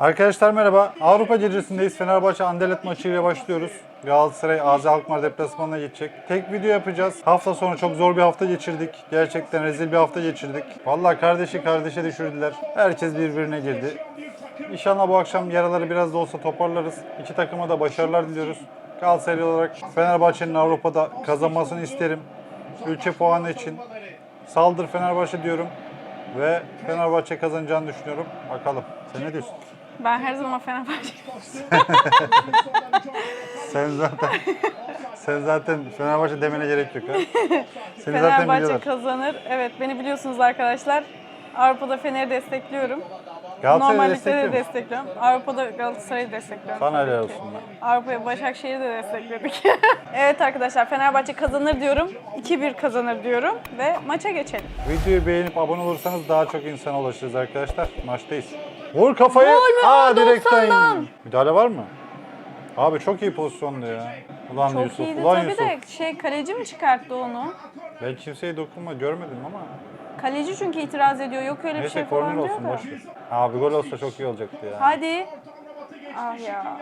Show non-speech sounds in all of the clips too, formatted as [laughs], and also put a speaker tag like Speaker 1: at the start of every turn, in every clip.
Speaker 1: Arkadaşlar merhaba. Avrupa gecesindeyiz. Fenerbahçe Anderlet maçıyla başlıyoruz. Galatasaray AZ Alkmaar deplasmanına gidecek. Tek video yapacağız. Hafta sonu çok zor bir hafta geçirdik. Gerçekten rezil bir hafta geçirdik. Vallahi kardeşi kardeşe düşürdüler. Herkes birbirine girdi. İnşallah bu akşam yaraları biraz da olsa toparlarız. İki takıma da başarılar diliyoruz. Galatasaray olarak Fenerbahçe'nin Avrupa'da kazanmasını isterim. Ülke puanı için saldır Fenerbahçe diyorum. Ve Fenerbahçe kazanacağını düşünüyorum. Bakalım. Sen ne diyorsun?
Speaker 2: Ben her zaman Fenerbahçe. [laughs]
Speaker 1: Sen zaten sen zaten Fenerbahçe demene gerek yok ha. Seni zaten
Speaker 2: Fenerbahçe
Speaker 1: biliyorlar.
Speaker 2: kazanır. Evet beni biliyorsunuz arkadaşlar. Avrupa'da Fener'i destekliyorum.
Speaker 1: Galatasaray'ı destekliyor
Speaker 2: de
Speaker 1: musun?
Speaker 2: destekliyorum. Avrupa'da Galatasaray'ı destekliyorum.
Speaker 1: Sana helal olsun be.
Speaker 2: Avrupa'ya Başakşehir'i de destekledik. [laughs] evet arkadaşlar Fenerbahçe kazanır diyorum. 2-1 kazanır diyorum ve maça geçelim.
Speaker 1: Videoyu beğenip abone olursanız daha çok insana ulaşırız arkadaşlar. Maçtayız. Vur kafayı.
Speaker 2: Gol mü?
Speaker 1: Aa
Speaker 2: Aa,
Speaker 1: direkten.
Speaker 2: 90'dan.
Speaker 1: Müdahale var mı? Abi çok iyi pozisyondu ya. Ulan
Speaker 2: Çok
Speaker 1: Yusuf,
Speaker 2: iyiydi
Speaker 1: ulan
Speaker 2: tabii
Speaker 1: Yusuf.
Speaker 2: de şey kaleci mi çıkarttı onu?
Speaker 1: Ben kimseye dokunma görmedim ama.
Speaker 2: Kaleci çünkü itiraz ediyor. Yok öyle bir
Speaker 1: Neyse
Speaker 2: şey
Speaker 1: korner
Speaker 2: falan diyor
Speaker 1: olsun
Speaker 2: da.
Speaker 1: boş ver. Abi gol olsa çok iyi olacaktı ya.
Speaker 2: Hadi. Ah ya.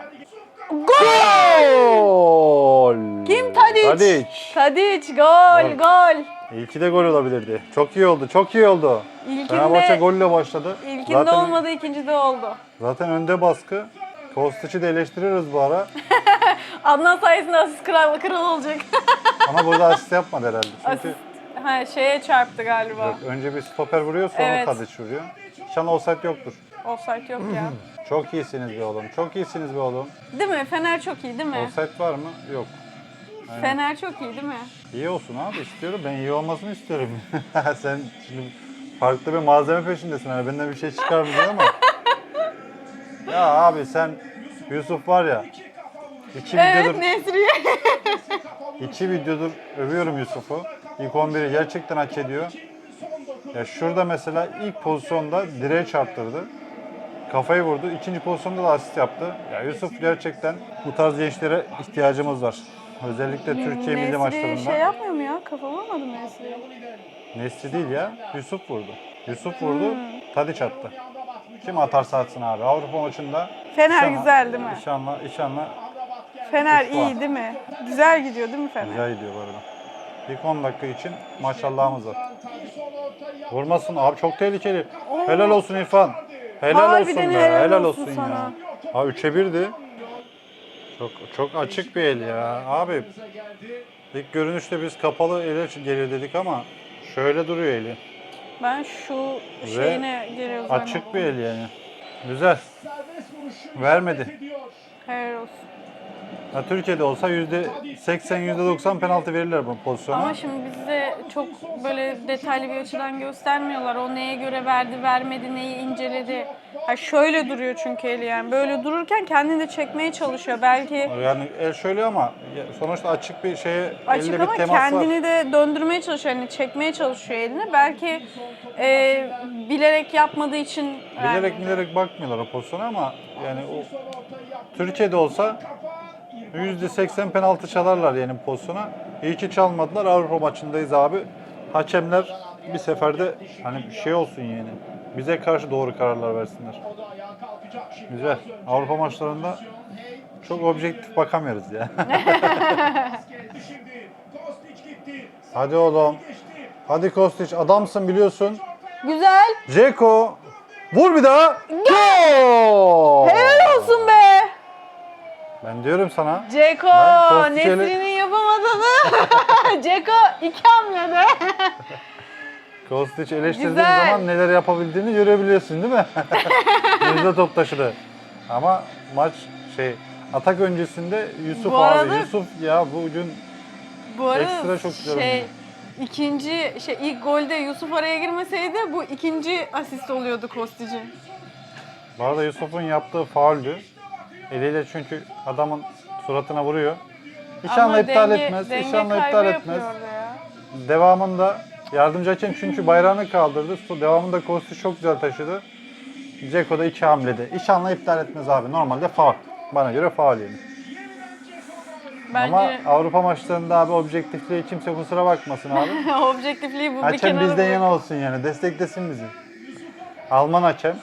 Speaker 1: Gol!
Speaker 2: Kim Tadic?
Speaker 1: Tadic.
Speaker 2: Tadic gol
Speaker 1: Gol. İlki de gol olabilirdi. Çok iyi oldu, çok iyi oldu.
Speaker 2: İlkinde-
Speaker 1: Fenerbahçe golle başladı.
Speaker 2: İlkinde
Speaker 1: zaten,
Speaker 2: olmadı ikincide oldu.
Speaker 1: Zaten önde baskı. Kostic'i de eleştiriyoruz bu ara. [laughs]
Speaker 2: Adnan sayesinde asist kral, kral olacak. [laughs]
Speaker 1: Ama burada asist yapmadı herhalde. Çünkü
Speaker 2: asist ha, şeye çarptı galiba.
Speaker 1: yok, önce bir stoper vuruyor sonra
Speaker 2: Evet.
Speaker 1: Tadic vuruyor. İnşallah offside yoktur.
Speaker 2: Offside yok ya. [clears throat]
Speaker 1: Çok iyisiniz be oğlum. Çok iyisiniz be oğlum.
Speaker 2: Değil mi? Fener çok iyi değil mi?
Speaker 1: Offside var mı? Yok. Aynen.
Speaker 2: Fener çok iyi değil mi?
Speaker 1: İyi olsun abi istiyorum. Ben iyi olmasını istiyorum. [laughs] Sen şimdi farklı bir malzeme peşindesin. Hani benden bir şey çıkar mı diye ama. [laughs] ya abi sen Yusuf var ya. iki
Speaker 2: Evet
Speaker 1: videodur,
Speaker 2: Nesriye. [laughs]
Speaker 1: iki videodur övüyorum Yusuf'u. İlk 11'i gerçekten hak ediyor. Ya şurada mesela ilk pozisyonda direğe çarptırdı. Kafayı vurdu. İkinci pozisyonda da asist yaptı. Ya Yusuf gerçekten bu tarz gençlere ihtiyacımız var. Özellikle Türkiye milli maçlarında.
Speaker 2: şey yapmıyor mu ya? Kafa vurmadı mı Nesri?
Speaker 1: Nesli değil ya. Yusuf vurdu. Yusuf vurdu.
Speaker 2: Hmm.
Speaker 1: Tadiç attı. Kim atarsa atsın abi. Avrupa maçında
Speaker 2: Fener
Speaker 1: inşallah-
Speaker 2: güzel değil mi?
Speaker 1: İnşallah, inşallah
Speaker 2: Fener
Speaker 1: Üç
Speaker 2: iyi değil mi? Güzel gidiyor değil mi Fener?
Speaker 1: güzel gidiyor bu arada. İlk 10 dakika için maşallahımız var. Vurmasın abi çok tehlikeli. Helal olsun İrfan. Helal
Speaker 2: Harbiden
Speaker 1: olsun be.
Speaker 2: helal
Speaker 1: Helal,
Speaker 2: olsun
Speaker 1: olsun,
Speaker 2: sana.
Speaker 1: ya. Ha 3'e 1'di. Çok çok açık bir el ya. Abi ilk görünüşte biz kapalı ele gelir dedik ama şöyle duruyor eli.
Speaker 2: Ben şu şeyine geliyor
Speaker 1: Açık bir el yani. Güzel. Vermedi.
Speaker 2: Helal olsun.
Speaker 1: Ya Türkiye'de olsa %80 %90 penaltı verirler bu pozisyona.
Speaker 2: Ama şimdi bizde çok böyle detaylı bir açıdan göstermiyorlar. O neye göre verdi, vermedi, neyi inceledi. Ha şöyle duruyor çünkü eli yani. Böyle dururken kendini de çekmeye çalışıyor. Belki
Speaker 1: Yani el şöyle ama sonuçta açık bir şeye
Speaker 2: açık
Speaker 1: elde bir
Speaker 2: ama
Speaker 1: temas
Speaker 2: kendini
Speaker 1: var.
Speaker 2: de döndürmeye çalışıyor. Yani çekmeye çalışıyor elini. Belki e, bilerek yapmadığı için
Speaker 1: Bilerek bilerek bakmıyorlar o pozisyona ama yani o Türkiye'de olsa %80 penaltı çalarlar yani pozisyona. İyi ki çalmadılar. Avrupa maçındayız abi. Hakemler bir seferde hani bir şey olsun yani. Bize karşı doğru kararlar versinler. Güzel. Avrupa maçlarında çok objektif bakamıyoruz ya. [laughs] Hadi oğlum. Hadi Kostić adamsın biliyorsun.
Speaker 2: Güzel.
Speaker 1: Ceko vur bir daha. Gol!
Speaker 2: Helal olsun be.
Speaker 1: Ben diyorum sana.
Speaker 2: Ceko,
Speaker 1: Ben Kostic'e-
Speaker 2: Nesrin'in yapamadığını. [laughs] Ceko iki hamlede. [laughs]
Speaker 1: Kostić eleştirdiğin
Speaker 2: Güzel.
Speaker 1: zaman neler yapabildiğini görebiliyorsun değil mi? [laughs] Yüzde top taşıdı. Ama maç şey atak öncesinde Yusuf
Speaker 2: Bu
Speaker 1: abi.
Speaker 2: arada-
Speaker 1: Yusuf ya bugün
Speaker 2: Bu arada
Speaker 1: Ekstra çok güzel
Speaker 2: şey,
Speaker 1: oynuyor.
Speaker 2: ikinci şey ilk golde Yusuf araya girmeseydi bu ikinci asist oluyordu Kostic'in.
Speaker 1: bu arada Yusuf'un yaptığı fauldü. Eliyle çünkü adamın suratına vuruyor. İnşallah
Speaker 2: Ama
Speaker 1: iptal
Speaker 2: denge-
Speaker 1: etmez.
Speaker 2: denge
Speaker 1: İnşallah
Speaker 2: kaybı
Speaker 1: iptal
Speaker 2: yapıyor
Speaker 1: etmez.
Speaker 2: orada ya.
Speaker 1: Devamında yardımcı hakem çünkü bayrağını kaldırdı. Su- Devamında Kostić çok güzel taşıdı. Ceko da iki hamlede. İnşallah iptal etmez abi. Normalde faul. Bana göre faul yani.
Speaker 2: Bence
Speaker 1: Ama Avrupa maçlarında abi objektifliğe kimse kusura bakmasın abi. [laughs]
Speaker 2: objektifliği bu bir
Speaker 1: hakem
Speaker 2: kenara
Speaker 1: bizden
Speaker 2: bırak.
Speaker 1: yana olsun yani. Desteklesin bizi. Alman hakem.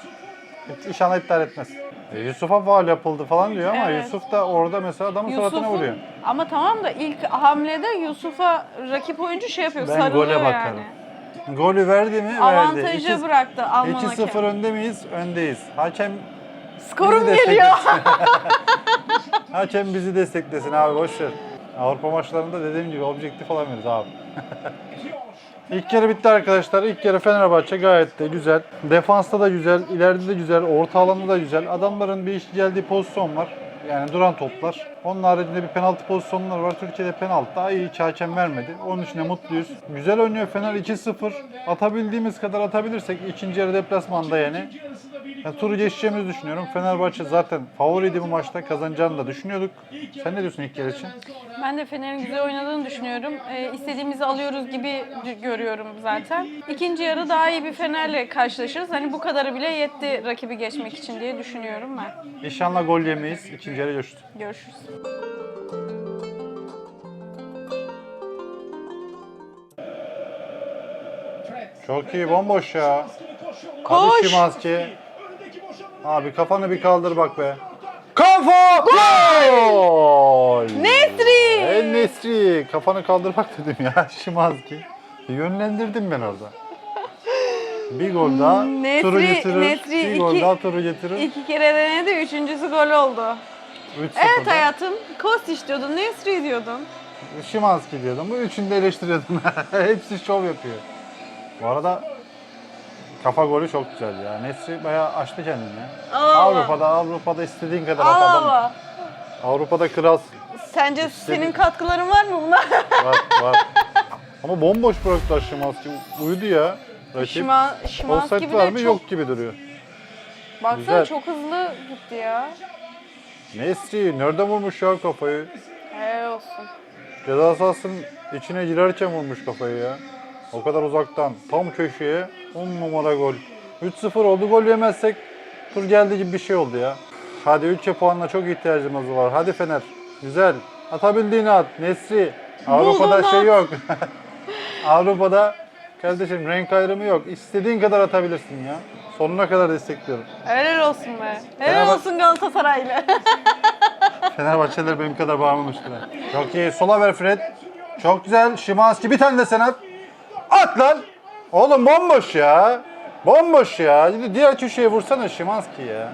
Speaker 1: İnşallah iptal etmez. E, Yusuf'a faal yapıldı falan diyor ama
Speaker 2: Evet.
Speaker 1: Yusuf da orada mesela adamın suratına
Speaker 2: Yusuf'un
Speaker 1: vuruyor.
Speaker 2: ama tamam da ilk hamlede Yusuf'a rakip oyuncu şey yapıyor,
Speaker 1: Ben
Speaker 2: sarılıyor
Speaker 1: gole bakarım.
Speaker 2: yani.
Speaker 1: Golü verdi mi? Verdi.
Speaker 2: Avantajı
Speaker 1: İki-
Speaker 2: bıraktı Alman
Speaker 1: 2-0
Speaker 2: hakem.
Speaker 1: önde miyiz? Öndeyiz. Hakem
Speaker 2: Skorum
Speaker 1: bizi
Speaker 2: geliyor.
Speaker 1: desteklesin. [laughs] Hakem bizi desteklesin abi boş ver. Avrupa maçlarında dediğim gibi objektif olamıyoruz abi. [laughs] İlk yarı bitti arkadaşlar. İlk yarı Fenerbahçe gayet de güzel. Defansta da güzel, ileride de güzel, orta alanda da güzel. Adamların bir iş geldiği pozisyon var. Yani duran toplar. Onun haricinde bir penaltı pozisyonları var. Türkiye'de penaltı daha iyi hiç hakem vermedi. Onun için de mutluyuz. Güzel oynuyor Fener 2-0. Atabildiğimiz kadar atabilirsek ikinci yarı deplasmanda yani. Yani turu geçeceğimizi düşünüyorum. Fenerbahçe zaten favoriydi bu maçta. Kazanacağını da düşünüyorduk. Sen ne diyorsun ilk yarı için?
Speaker 2: Ben de Fener'in güzel oynadığını düşünüyorum. Ee, istediğimizi alıyoruz gibi görüyorum zaten. İkinci yarı daha iyi bir Fener'le karşılaşırız. Hani bu kadarı bile yetti rakibi geçmek için diye düşünüyorum ben.
Speaker 1: İnşallah gol yemeyiz. İkinci yarı görüşürüz.
Speaker 2: Görüşürüz.
Speaker 1: Çok iyi bomboş ya.
Speaker 2: Koş!
Speaker 1: Hadi Şimanski. Abi kafanı bir kaldır bak be. Kafa! Gol!
Speaker 2: Nesri!
Speaker 1: En Nesri. Kafanı kaldır bak [laughs] dedim ya Şimanski. Yönlendirdim ben orada. Bir gol daha
Speaker 2: Nesri-
Speaker 1: turu getirir.
Speaker 2: Nesri
Speaker 1: bir gol
Speaker 2: iki-
Speaker 1: daha turu getirir.
Speaker 2: İki kere denedi, üçüncüsü gol oldu.
Speaker 1: 3-0
Speaker 2: Evet hayatım, Kostiç diyordun, Nesri diyordun.
Speaker 1: Şimanski diyordum. Bu üçünü de eleştiriyordum. [laughs] Hepsi şov yapıyor. Bu arada kafa golü çok güzel ya. Nesri bayağı açtı kendini.
Speaker 2: Allah Allah.
Speaker 1: Avrupa'da Avrupa'da istediğin kadar at
Speaker 2: Allah
Speaker 1: adam.
Speaker 2: Allah.
Speaker 1: Avrupa'da kralsın.
Speaker 2: Sence senin katkıların var mı buna? [laughs]
Speaker 1: Var var. Ama bomboş bıraktılar Şimanski. Uyudu ya. Rakip.
Speaker 2: Şima, Şimanski
Speaker 1: Offside
Speaker 2: bir
Speaker 1: var
Speaker 2: de
Speaker 1: mı?
Speaker 2: çok,
Speaker 1: Yok gibi duruyor.
Speaker 2: baksana
Speaker 1: Güzel.
Speaker 2: çok hızlı gitti ya.
Speaker 1: Nesri nerede vurmuş ya kafayı?
Speaker 2: Helal olsun.
Speaker 1: Ceza sahasının içine girerken vurmuş kafayı ya. O kadar uzaktan tam köşeye 10 numara gol. 3-0 oldu gol yemezsek tur geldi gibi bir şey oldu ya. Hadi 3 puanla çok ihtiyacımız var. Hadi Fener. Güzel. Atabildiğini at. Nesri. Avrupa'da
Speaker 2: Buldun
Speaker 1: şey yok. [laughs] Avrupa'da kardeşim renk ayrımı yok. İstediğin kadar atabilirsin ya. Sonuna kadar destekliyorum.
Speaker 2: Helal olsun be. Helal
Speaker 1: Fenerbahçe-
Speaker 2: olsun Galatasaraylı. [laughs]
Speaker 1: Fenerbahçeliler benim kadar bağırmamıştır. ha. Çok iyi. Sola ver Fred. Çok güzel. Şimanski bir tane de sen at. At lan. Oğlum bomboş ya. Bomboş ya. Diğer köşeye vursana Şimanski ya.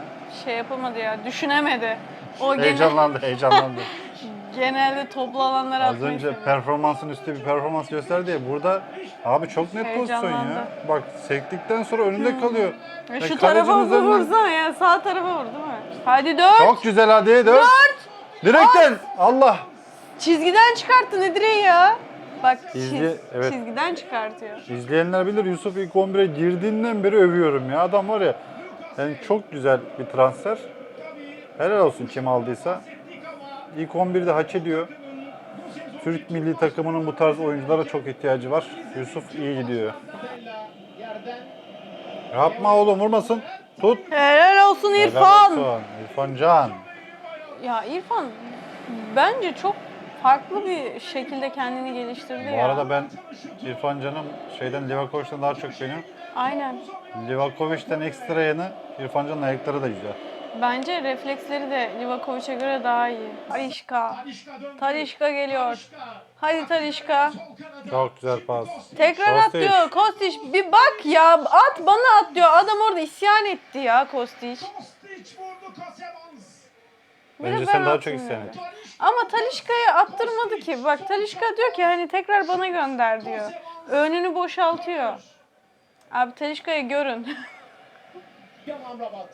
Speaker 2: şey yapamadı ya, düşünemedi. O gene,
Speaker 1: Heyecanlandı, heyecanlandı. [laughs]
Speaker 2: genelde toplu alanlara
Speaker 1: Az
Speaker 2: atmayı
Speaker 1: önce
Speaker 2: seviyor.
Speaker 1: performansın üstü bir performans gösterdi ya. Burada abi çok net pozisyon ya.
Speaker 2: Heyecanlandı.
Speaker 1: Bak sektikten sonra önünde kalıyor. Ya
Speaker 2: şu
Speaker 1: kalecinin
Speaker 2: tarafa
Speaker 1: üzerinden-
Speaker 2: vursana ya, sağ tarafa vur değil mi? Hadi dört.
Speaker 1: Çok güzel hadi. Dört. Direkten. Allah.
Speaker 2: Çizgiden çıkarttı ne direği ya? Bak çiz-
Speaker 1: evet.
Speaker 2: çizgiden çıkartıyor.
Speaker 1: İzleyenler bilir Yusuf ilk 11'e girdiğinden beri övüyorum ya. Adam var ya yani çok güzel bir transfer. Helal olsun kim aldıysa. İlk 11'de hak ediyor. Türk milli takımının bu tarz oyunculara çok ihtiyacı var. Yusuf iyi gidiyor. Yapma oğlum vurmasın. Tut.
Speaker 2: Helal olsun
Speaker 1: Helal
Speaker 2: İrfan.
Speaker 1: olsun. İrfan Can.
Speaker 2: Ya İrfan bence çok farklı bir şekilde kendini geliştirdi
Speaker 1: Bu
Speaker 2: ya.
Speaker 1: arada ben İrfan Can'ım şeyden Livakovic'den daha çok beğeniyorum.
Speaker 2: Aynen.
Speaker 1: Livakovic'den ekstra yanı İrfan Can'ın ayakları da güzel.
Speaker 2: Bence refleksleri de Livakovic'e göre daha iyi. Talişka. Talişka geliyor. Hadi Talişka.
Speaker 1: Çok güzel pas.
Speaker 2: Tekrar at
Speaker 1: Kostić.
Speaker 2: diyor. Kostiç bir bak ya. At bana at diyor. Adam orada isyan etti ya Kostiç. Bir de
Speaker 1: Bence
Speaker 2: ben
Speaker 1: sen daha çok isyan et.
Speaker 2: Ama Talişka'ya attırmadı ki. Bak Talişka diyor ki hani tekrar bana gönder diyor. Önünü boşaltıyor. Abi Talişka'yı görün.
Speaker 3: Yaman Rabat.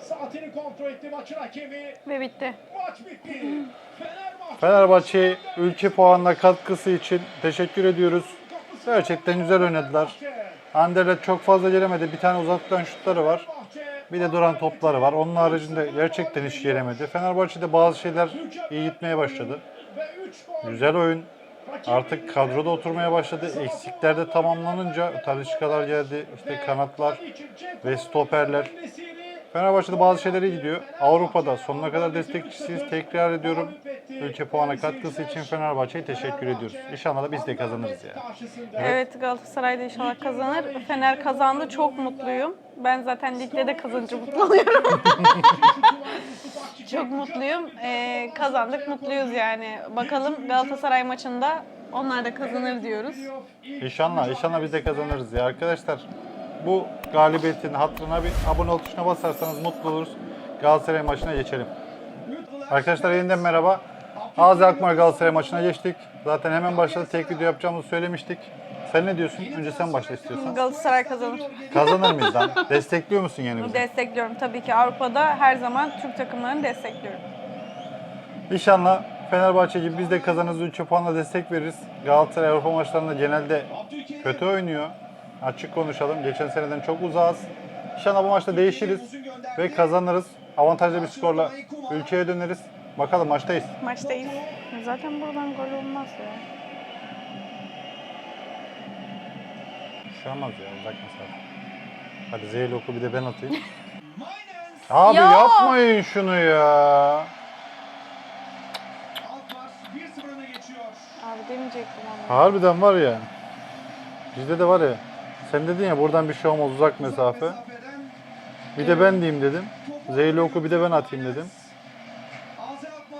Speaker 3: Saatini kontrol etti maçın hakemi.
Speaker 2: Ve bitti.
Speaker 3: Maç bitti. Fenerbahçe
Speaker 1: Fenerbahçe ülke puanına katkısı için teşekkür ediyoruz. Gerçekten güzel oynadılar. Anderlet çok fazla gelemedi. Bir tane uzaktan şutları var. Bir de duran topları var. Onun haricinde gerçekten hiç gelemedi. Fenerbahçe'de bazı şeyler iyi gitmeye başladı.
Speaker 3: ve 3 gol.
Speaker 1: Güzel oyun. Artık kadroda oturmaya başladı. Eksikler de tamamlanınca Talişkalar geldi. İşte kanatlar ve stoperler. Fenerbahçe'de bazı şeyler iyi gidiyor. Avrupa'da sonuna kadar destekçisiyiz. Tekrar ediyorum. ülke puana katkısı için Fenerbahçe'ye teşekkür ediyoruz. İnşallah da biz de kazanırız ya.
Speaker 3: Karşısında.
Speaker 2: Evet Galatasaray da inşallah kazanır. Fener kazandı çok mutluyum. Ben zaten ligde de kazanınca mutlu oluyorum. [laughs] çok mutluyum. Ee, kazandık mutluyuz yani. Bakalım Galatasaray maçında onlar da kazanır diyoruz.
Speaker 1: İnşallah, inşallah biz de kazanırız ya. Arkadaşlar bu galibiyetin hatırına bir abone ol tuşuna basarsanız mutlu oluruz. Galatasaray maçına geçelim. Arkadaşlar yeniden merhaba. Ağzı Akmar Galatasaray maçına geçtik. Zaten hemen başladı. Tek video yapacağımızı söylemiştik. Sen ne diyorsun? Önce sen başla istiyorsan.
Speaker 2: Galatasaray kazanır.
Speaker 1: Kazanır mıyız lan? [laughs] Destekliyor musun yani bizi?
Speaker 2: Destekliyorum tabii ki. Avrupa'da her zaman Türk takımlarını destekliyorum.
Speaker 1: İnşallah Fenerbahçe gibi biz de kazanırız. 3 puanla destek veririz. Galatasaray Avrupa maçlarında genelde kötü oynuyor. Açık konuşalım. Geçen seneden çok uzağız. İnşallah bu maçta değişiriz ve kazanırız. Avantajlı bir skorla ülkeye döneriz. Bakalım maçtayız.
Speaker 2: Maçtayız. Zaten buradan gol olmaz ya.
Speaker 1: Bir şey olmaz ya uzak mesafe. Hadi Zeyli oku bir de ben atayım. [laughs] Abi
Speaker 2: Ya!
Speaker 1: yapmayın şunu ya.
Speaker 3: Alkmaar 1-0 öne geçiyor.
Speaker 2: Abi demeyecektim ama.
Speaker 1: Harbiden var ya. Bizde de var ya. Sen dedin ya buradan bir şey olmaz uzak mesafe. Bir de ben diyeyim dedim. Zeyli oku bir de ben atayım dedim.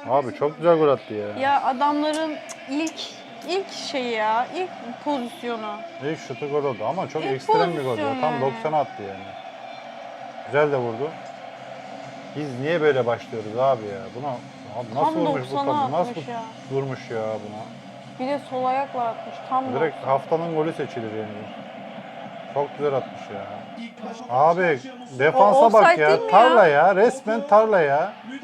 Speaker 1: Abi çok güzel gol attı ya.
Speaker 2: Ya adamların ilk ilk şeyi ya, ilk pozisyonu.
Speaker 1: İlk şutu gol oldu ama çok
Speaker 2: İlk
Speaker 1: ekstrem bir gol ya. Tam
Speaker 2: yani.
Speaker 1: 90'a attı yani. Güzel de vurdu. Biz niye böyle başlıyoruz abi ya? Buna abi nasıl
Speaker 2: Tam
Speaker 1: vurmuş bu
Speaker 2: 90'a
Speaker 1: kadın? Nasıl
Speaker 2: atmış ya.
Speaker 1: vurmuş ya buna?
Speaker 2: Bir de sol ayakla atmış. Tam
Speaker 1: Direkt
Speaker 2: 90.
Speaker 1: haftanın golü seçilir yani. Çok güzel atmış ya. Abi defansa bak ya.
Speaker 2: mi
Speaker 1: Tarla ya. Resmen tarla ya.
Speaker 3: mi?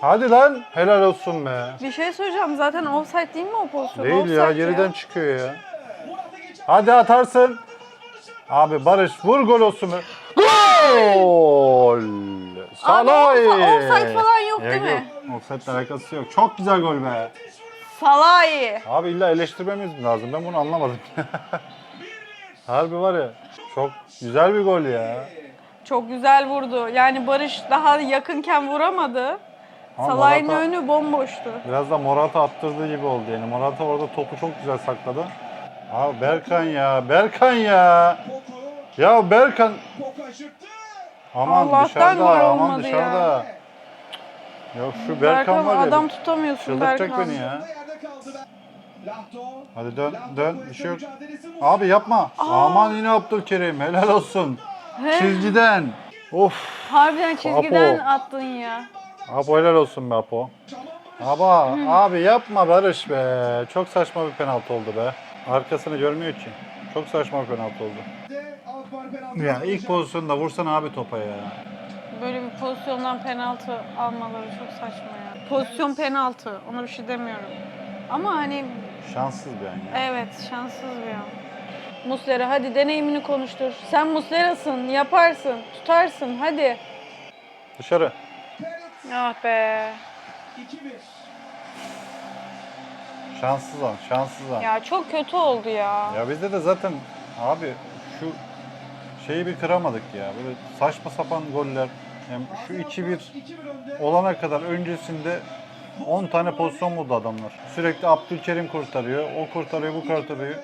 Speaker 1: Hadi lan helal olsun be.
Speaker 2: Bir şey söyleyeceğim. Zaten offside değil mi o pozisyon?
Speaker 1: Değil ya geriden çıkıyor ya.
Speaker 3: Murat'a geçen
Speaker 1: Hadi atarsın. Abi Barış vur gol olsun be. Gol! Salay!
Speaker 2: offside- falan yok değil mi?
Speaker 1: Yok. Offside'le alakası yok. Çok güzel gol be.
Speaker 2: Salahi.
Speaker 1: Abi illa eleştirmemiz mi lazım? Ben bunu anlamadım. [laughs] Harbi var ya. Çok güzel bir gol ya.
Speaker 2: Çok güzel vurdu. Yani Barış daha yakınken vuramadı.
Speaker 1: Ama Morata-
Speaker 2: önü bomboştu.
Speaker 1: Biraz da Morata attırdığı gibi oldu yani. Morata orada topu çok güzel sakladı. Abi Berkan ya. Berkan ya. Ya Berkan. Aman
Speaker 2: Allah'tan
Speaker 1: dışarıda.
Speaker 2: gol
Speaker 1: Aman
Speaker 2: olmadı
Speaker 1: dışarıda. Yok şu Berkan,
Speaker 2: Berkan,
Speaker 1: var ya.
Speaker 2: adam tutamıyorsun
Speaker 1: Çıldırtacak
Speaker 2: Berkan.
Speaker 1: beni ya.
Speaker 3: Yerde kaldı.
Speaker 1: Hadi dön dön. Bir şey yok. Abi yapma. Aman yine Abdülkerim. Helal olsun. Çizgiden. Of.
Speaker 2: Harbiden çizgiden
Speaker 1: Apo.
Speaker 2: attın ya.
Speaker 1: Apo helal olsun be Apo. Aba abi yapma Barış be. Çok saçma bir penaltı oldu be. Arkasını görmüyor ki. Çok saçma bir penaltı oldu. Ya ilk pozisyonda vursana abi topa ya.
Speaker 2: Böyle bir pozisyondan penaltı almaları çok saçma ya. Pozisyon penaltı. Ona bir şey demiyorum. Ama hani
Speaker 1: Şanssız bir an ya.
Speaker 2: evet şanssız bir an. Muslera hadi deneyimini konuştur. Sen Muslera'sın, yaparsın, tutarsın hadi.
Speaker 1: Dışarı.
Speaker 2: Ah be.
Speaker 3: 2-1.
Speaker 1: Şanssız an, şanssız an. Ya.
Speaker 2: Ya çok kötü oldu ya.
Speaker 1: bizde de zaten abi şu şeyi bir kıramadık ya. Böyle saçma sapan goller. Hem şu 2-1
Speaker 3: 2-1 önde.
Speaker 1: olana kadar öncesinde 10 tane pozisyon buldu adamlar. Sürekli Abdülkerim kurtarıyor, o kurtarıyor, bu kurtarıyor.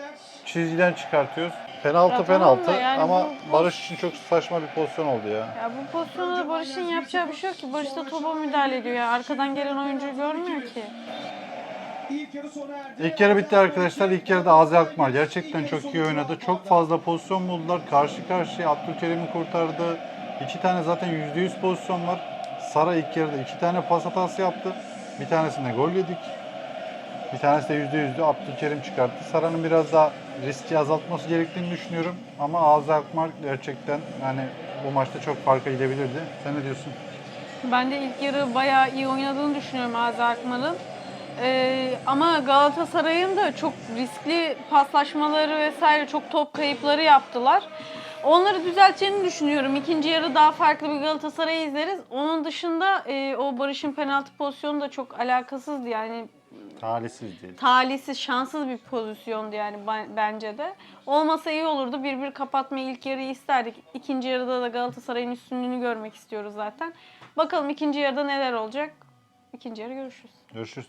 Speaker 1: Çizgiden çıkartıyoruz. Penaltı
Speaker 2: Ya tamam
Speaker 1: penaltı
Speaker 2: yani
Speaker 1: ama
Speaker 2: bu-
Speaker 1: Barış için çok saçma bir pozisyon oldu ya.
Speaker 2: Ya bu pozisyonda da Barış'ın yapacağı bir şey yok ki. Barış da topa müdahale ediyor ya. Arkadan gelen oyuncuyu görmüyor ki.
Speaker 3: İlk yarı sona erdi.
Speaker 1: İlk yarı bitti arkadaşlar. İlk yarıda Azi Akmar gerçekten çok iyi oynadı. Çok fazla pozisyon buldular. Karşı karşıya Abdülkerim'i kurtardı. İki tane zaten %100 pozisyon var. Sara ilk yarıda iki tane pas hatası yaptı. Bir tanesinde gol yedik. Bir tanesi de %100'dü. Abdülkerim çıkarttı. Sara'nın biraz daha riski azaltması gerektiğini düşünüyorum. Ama Azi Akmar gerçekten yani bu maçta çok farka gidebilirdi. Sen ne diyorsun?
Speaker 2: Ben de ilk yarı bayağı iyi oynadığını düşünüyorum Azi Akmar'ın. Ee, ama Galatasaray'ın da çok riskli paslaşmaları vesaire çok top kayıpları yaptılar. Onları düzelteceğini düşünüyorum. İkinci yarı daha farklı bir Galatasaray izleriz. Onun dışında e, o Barış'ın penaltı pozisyonu da çok alakasızdı yani
Speaker 1: Talihsiz değil.
Speaker 2: talihsiz, şanssız bir pozisyondu yani ben- bence de. Olmasa iyi olurdu. Bir bir kapatmayı ilk yarıyı isterdik. İkinci yarıda da Galatasaray'ın üstünlüğünü görmek istiyoruz zaten. Bakalım ikinci yarıda neler olacak. İkinci yarı görüşürüz.
Speaker 1: Görüşürüz.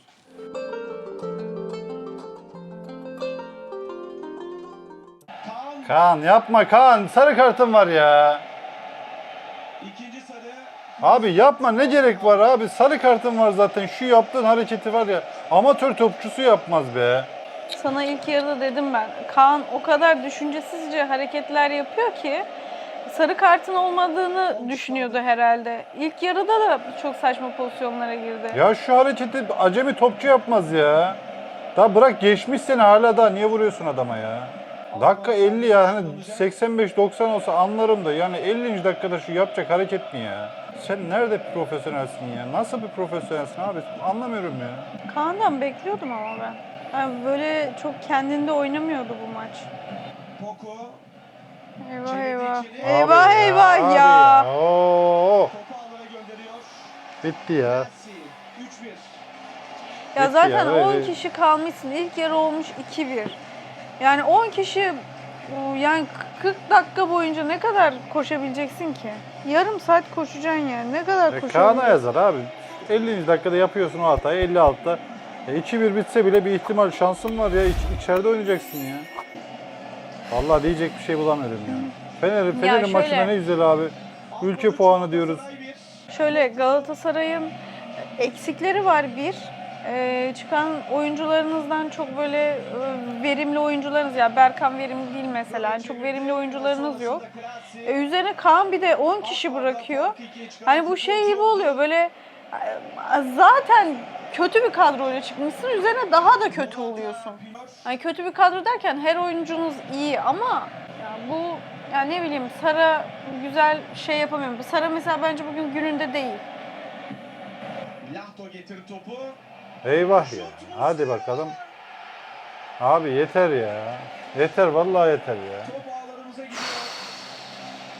Speaker 3: Kaan
Speaker 1: yapma Kaan. Sarı kartın var ya.
Speaker 3: ikinci sarı.
Speaker 1: Abi yapma ne gerek var abi. Sarı kartın var zaten. Şu yaptığın hareketi var ya. Amatör topçusu yapmaz be.
Speaker 2: Sana ilk yarıda dedim ben. Kaan o kadar düşüncesizce hareketler yapıyor ki sarı kartın olmadığını düşünüyordu herhalde. İlk yarıda da çok saçma pozisyonlara girdi.
Speaker 1: Ya şu hareketi acemi topçu yapmaz ya. Daha bırak geçmiş seni hala daha niye vuruyorsun adama ya? Dakika 50 ya hani 85-90 olsa anlarım da yani 50. dakikada şu yapacak hareket mi ya? Sen nerede profesyonelsin ya? Nasıl bir profesyonelsin abi? Anlamıyorum ya.
Speaker 2: Kaan'dan bekliyordum ama ben. Yani böyle çok kendinde oynamıyordu bu maç.
Speaker 3: Poku.
Speaker 2: Eyvah eyvah.
Speaker 1: Abi
Speaker 2: Eyvah eyvah
Speaker 1: abi
Speaker 2: ya.
Speaker 1: Oo,
Speaker 3: Topu alana gönderiyor.
Speaker 1: bitti ya.
Speaker 3: Messi. 3-1.
Speaker 2: Ya
Speaker 1: Bitti
Speaker 2: zaten
Speaker 1: ya, öyle.
Speaker 2: 10 kişi kalmışsın. İlk yarı olmuş 2-1. Yani 10 kişi yani 40 dakika boyunca ne kadar koşabileceksin ki? Yarım saat koşacaksın yani. Ne kadar
Speaker 1: E,
Speaker 2: koşabileceksin?
Speaker 1: Kaan'a yazar abi. 50. dakikada yapıyorsun o hatayı 56'da. E, 2-1 bitse bile bir ihtimal şansın var ya. İç, içeride oynayacaksın ya. Vallahi diyecek bir şey bulamıyorum ya. Fener'in
Speaker 2: şöyle-
Speaker 1: maçına ne güzel abi. Ülke puanı diyoruz.
Speaker 2: Şöyle Galatasaray'ın eksikleri var bir. Ee, çıkan oyuncularınızdan çok böyle e, verimli oyuncularınız ya Berkan verimli değil mesela. Yani çok verimli oyuncularınız yok. E, üzerine Kaan bir de 10 kişi bırakıyor. Hani bu şey gibi oluyor böyle e, zaten kötü bir kadroyla çıkmışsın üzerine daha da kötü oluyorsun. Hani kötü bir kadro derken her oyuncunuz iyi ama ya bu ya ne bileyim Sara güzel şey yapamıyor. Sara mesela bence bugün gününde değil.
Speaker 3: Lahto getir topu.
Speaker 1: Eyvah ya. Hadi bakalım. Abi yeter ya. Yeter vallahi yeter ya.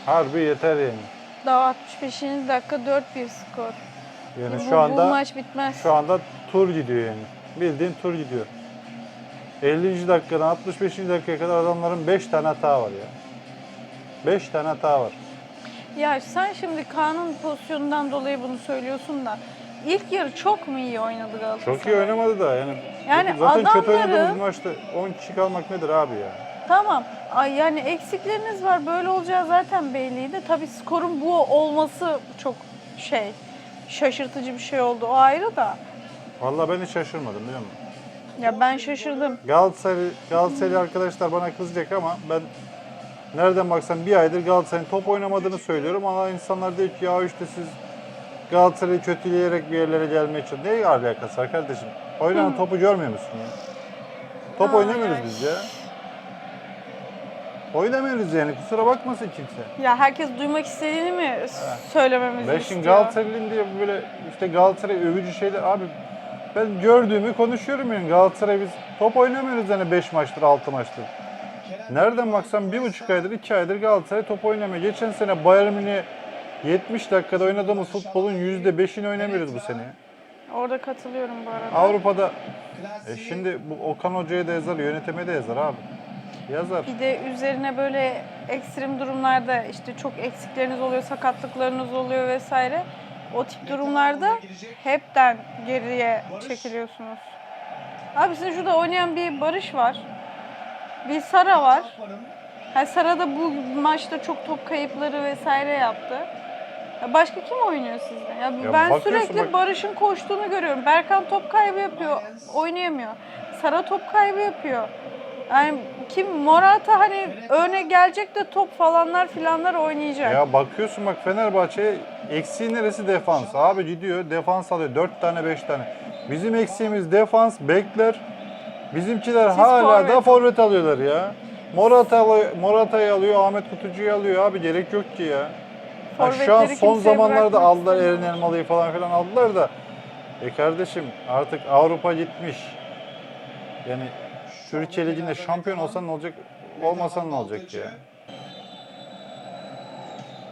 Speaker 1: Harbi yeter yani.
Speaker 2: Daha 65. dakika 4-1 skor.
Speaker 1: Yani
Speaker 2: bu,
Speaker 1: şu
Speaker 2: bu
Speaker 1: anda
Speaker 2: maç bitmez.
Speaker 1: Şu anda tur gidiyor yani. Bildiğin tur gidiyor. 50. dakikadan 65. dakikaya kadar adamların 5 tane hata var ya. 5 tane hata var.
Speaker 2: Ya sen şimdi Kaan'ın pozisyonundan dolayı bunu söylüyorsun da ilk yarı çok mu iyi oynadı Galatasaray?
Speaker 1: Çok iyi oynamadı da yani.
Speaker 2: Yani
Speaker 1: zaten kötü
Speaker 2: adamları-
Speaker 1: oynadığımız maçta 10 kişi kalmak nedir abi ya?
Speaker 2: Tamam. Ay yani eksikleriniz var. Böyle olacağı zaten belliydi. Tabii skorun bu olması çok şey şaşırtıcı bir şey oldu. O ayrı da.
Speaker 1: Vallahi ben hiç şaşırmadım biliyor musun?
Speaker 2: Ya ben şaşırdım.
Speaker 1: Galatasaray, Galatasaraylı arkadaşlar bana kızacak ama ben nereden baksan bir aydır Galatasaray'ın top oynamadığını söylüyorum ama insanlar diyor ki ya işte siz Galatasaray'ı kötüleyerek bir yerlere gelmeye çalışıyorsunuz. Ne alakası var kardeşim? Oynanan topu görmüyor musun ya? Top
Speaker 2: Ay,
Speaker 1: oynamıyoruz biz ya. Oynamıyoruz yani kusura bakmasın kimse.
Speaker 2: Ya herkes duymak istediğini mi söylememizi
Speaker 1: Ben
Speaker 2: istiyor?
Speaker 1: şimdi Galatasaraylıyım diye böyle işte Galatasaray övücü şeyler abi ben gördüğümü konuşuyorum yani Galatasaray biz top oynamıyoruz yani 5 maçtır 6 maçtır. Nereden baksan bir buçuk aydır, iki aydır Galatasaray top oynamıyor. Geçen sene Bayern Münih 70 dakikada oynadığımız futbolun %5'ini oynamıyoruz bu sene.
Speaker 2: Orada katılıyorum bu arada.
Speaker 1: Avrupa'da e şimdi bu Okan Hoca'ya da yazar, yönetime de yazar abi. Yazar.
Speaker 2: Bir de üzerine böyle ekstrem durumlarda işte çok eksikleriniz oluyor, sakatlıklarınız oluyor vesaire. O tip durumlarda hepten geriye çekiliyorsunuz. Abi sizin şurada oynayan bir Barış var. Bir Sara var. Ha, Sara da bu maçta çok top kayıpları vesaire yaptı. Ya başka kim oynuyor sizde? Ya
Speaker 1: Ya
Speaker 2: ben sürekli
Speaker 1: bak-
Speaker 2: Barış'ın koştuğunu görüyorum. Berkan top kaybı yapıyor, oynayamıyor. Sara top kaybı yapıyor. Yani kim Morata hani öne gelecek de top falanlar filanlar oynayacak.
Speaker 1: Ya bakıyorsun bak Fenerbahçe eksiği neresi defans. Abi gidiyor defans alıyor 4 tane 5 tane. Bizim eksiğimiz defans, bekler. Bizimkiler
Speaker 2: Siz
Speaker 1: hala
Speaker 2: forvet.
Speaker 1: da forvet alıyorlar ya. Morata Morata'yı alıyor, Ahmet Kutucu'yu alıyor abi gerek yok ki ya. Ha, şu an
Speaker 2: Forvetleri
Speaker 1: son zamanlarda aldılar Eren. Elmalı'yı falan filan aldılar da. E kardeşim artık Avrupa gitmiş. Yani Türkiye Ligi'nde şampiyon olsan ne olacak, olmasan ne olacak ya?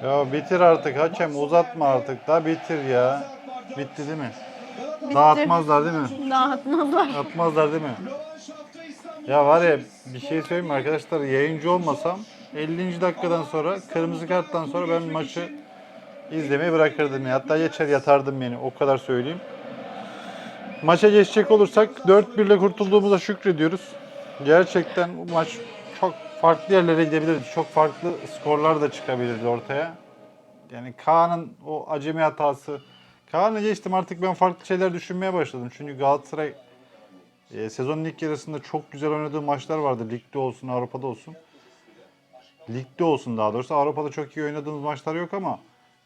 Speaker 1: Ya bitir artık hakem uzatma artık da bitir ya. Bitti değil mi? Dağıtmazlar değil mi?
Speaker 2: Dağıtmazlar.
Speaker 1: Atmazlar değil mi? Ya var ya bir şey söyleyeyim mi arkadaşlar yayıncı olmasam 50. dakikadan sonra kırmızı karttan sonra ben maçı izlemeyi bırakırdım ya. Hatta geçer yatardım yani o kadar söyleyeyim. Maça geçecek olursak 4-1 ile kurtulduğumuza şükrediyoruz. Gerçekten bu maç çok farklı yerlere gidebilirdi. Çok farklı skorlar da çıkabilirdi ortaya. Yani Kaan'ın o acemi hatası. Kaan'ı geçtim artık ben farklı şeyler düşünmeye başladım. Çünkü Galatasaray e, sezonun ilk yarısında çok güzel oynadığı maçlar vardı. Ligde olsun, Avrupa'da olsun. Ligde olsun daha doğrusu. Avrupa'da çok iyi oynadığımız maçlar yok ama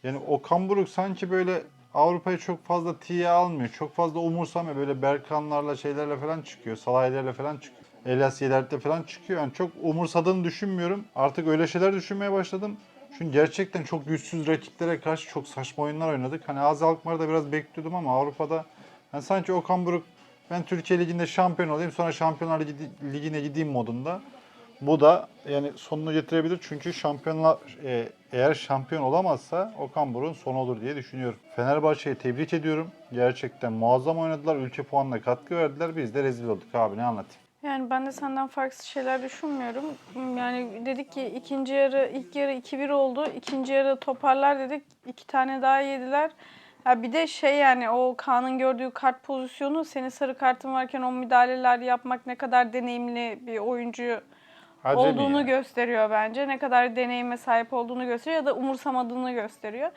Speaker 1: yani Okan Buruk sanki böyle Avrupa'yı çok fazla tiye almıyor. Çok fazla umursamıyor. Böyle Berkanlarla şeylerle falan çıkıyor. Salah'larla falan çıkıyor. Elias Yeler'le falan çıkıyor. Yani çok umursadığını düşünmüyorum. Artık öyle şeyler düşünmeye başladım. Çünkü gerçekten çok güçsüz rakiplere karşı çok saçma oyunlar oynadık. Hani Azi Alkmaar'da biraz bekliyordum ama Avrupa'da yani sanki Okan Buruk ben Türkiye Ligi'nde şampiyon olayım sonra Şampiyonlar Ligi- Ligi'ne gideyim modunda. Bu da yani sonunu getirebilir çünkü şampiyonlar e, eğer şampiyon olamazsa Okan Buruk'un sonu olur diye düşünüyorum. Fenerbahçe'yi tebrik ediyorum. Gerçekten muazzam oynadılar. Ülke puanına katkı verdiler. Biz de rezil olduk abi ne anlatayım.
Speaker 2: Yani ben de senden farksız şeyler düşünmüyorum. Yani dedik ki ikinci yarı, ilk yarı 2-1 oldu. İkinci yarı toparlar dedik. iki tane daha yediler. Ya bir de şey yani o Kaan'ın gördüğü kart pozisyonu senin sarı kartın varken o müdahaleler yapmak ne kadar deneyimli bir oyuncu
Speaker 1: Acemi
Speaker 2: olduğunu
Speaker 1: ya.
Speaker 2: gösteriyor bence. Ne kadar deneyime sahip olduğunu gösteriyor ya da umursamadığını gösteriyor.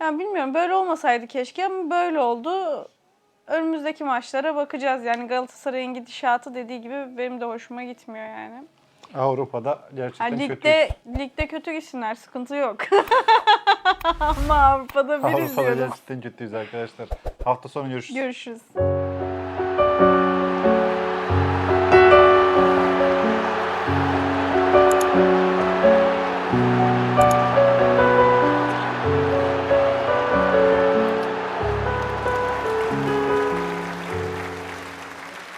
Speaker 2: Yani bilmiyorum böyle olmasaydı keşke ama böyle oldu. Önümüzdeki maçlara bakacağız. Yani Galatasaray'ın gidişatı dediği gibi benim de hoşuma gitmiyor yani.
Speaker 1: Avrupa'da gerçekten kötü.
Speaker 2: ligde ligde kötü gitsinler, sıkıntı yok. [laughs] ama Avrupa'da bir
Speaker 1: Avrupa'da
Speaker 2: izliyoruz.
Speaker 1: gerçekten kötüyüz arkadaşlar. Hafta sonu görüşürüz.
Speaker 2: Görüşürüz.